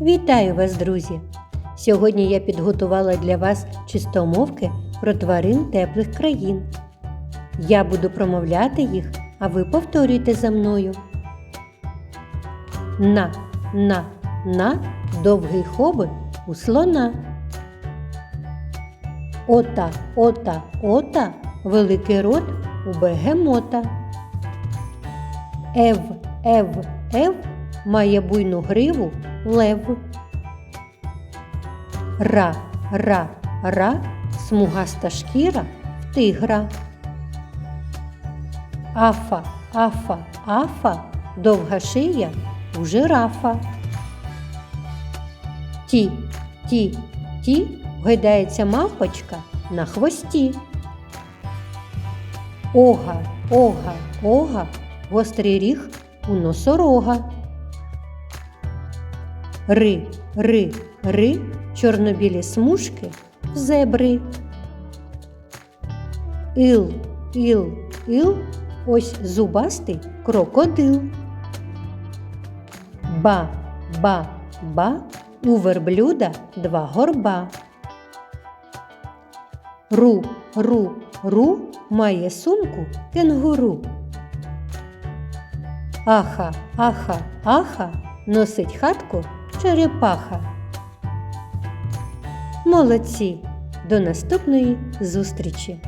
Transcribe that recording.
Вітаю вас, друзі! Сьогодні я підготувала для вас чистомовки про тварин теплих країн. Я буду промовляти їх, а ви повторюйте за мною. На, на, на довгий хобот у слона. Ота, ота, ота великий рот у бегемота. Ев, ев, ев має буйну гриву лев. Ра, ра, ра смугаста шкіра в тигра. Афа, афа, афа довга шия у жирафа. Ті, ті, ті гойдається мавпочка на хвості. Ога, ога, ога, гострий ріг у носорога. Ри, ри, ри, чорнобілі смужки зебри. Ил, іл, іл, ось зубастий крокодил. Ба, ба, ба, у верблюда два горба. Ру, ру, ру має сумку кенгуру. Аха, аха, аха носить хатку черепаха. Молодці! До наступної зустрічі!